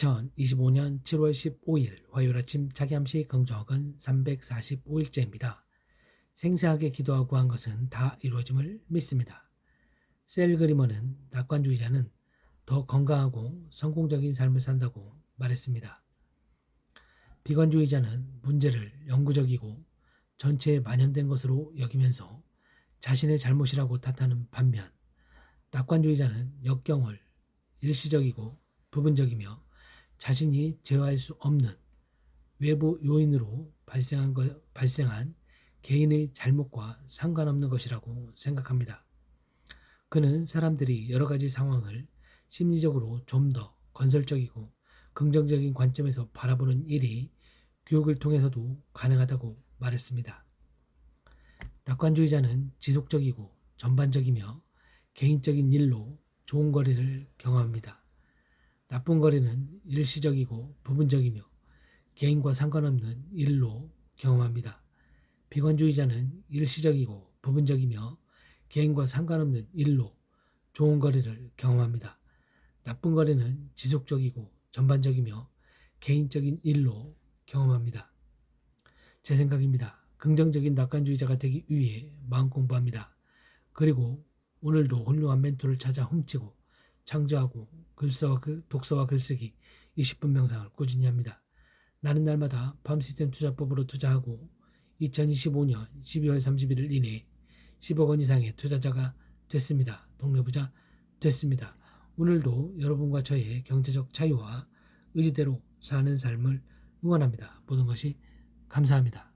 2025년 7월 15일 화요일 아침 자기암시 긍정학은 345일째입니다. 생생하게 기도하고 한 것은 다 이루어짐을 믿습니다. 셀 그리머는 낙관주의자는 더 건강하고 성공적인 삶을 산다고 말했습니다. 비관주의자는 문제를 영구적이고 전체에 만연된 것으로 여기면서 자신의 잘못이라고 탓하는 반면 낙관주의자는 역경을 일시적이고 부분적이며 자신이 제어할 수 없는 외부 요인으로 발생한, 것, 발생한 개인의 잘못과 상관없는 것이라고 생각합니다. 그는 사람들이 여러 가지 상황을 심리적으로 좀 더 건설적이고 긍정적인 관점에서 바라보는 일이 교육을 통해서도 가능하다고 말했습니다. 낙관주의자는 지속적이고 전반적이며 개인적인 일로 좋은 거리를 경험합니다. 나쁜 거리는 일시적이고 부분적이며 개인과 상관없는 일로 경험합니다. 비관주의자는 일시적이고 부분적이며 개인과 상관없는 일로 좋은 거리를 경험합니다. 나쁜 거리는 지속적이고 전반적이며 개인적인 일로 경험합니다. 제 생각입니다. 긍정적인 낙관주의자가 되기 위해 마음 공부합니다. 그리고 오늘도 훌륭한 멘토를 찾아 훔치고 창조하고 글서와 그 독서와 글쓰기 20분 명상을 꾸준히 합니다. 나는 날마다 밤 시스템 투자법으로 투자하고 2025년 12월 31일 이내 10억 원 이상의 투자자가 됐습니다. 동네 부자 됐습니다. 오늘도 여러분과 저의 경제적 자유와 의지대로 사는 삶을 응원합니다. 모든 것이 감사합니다.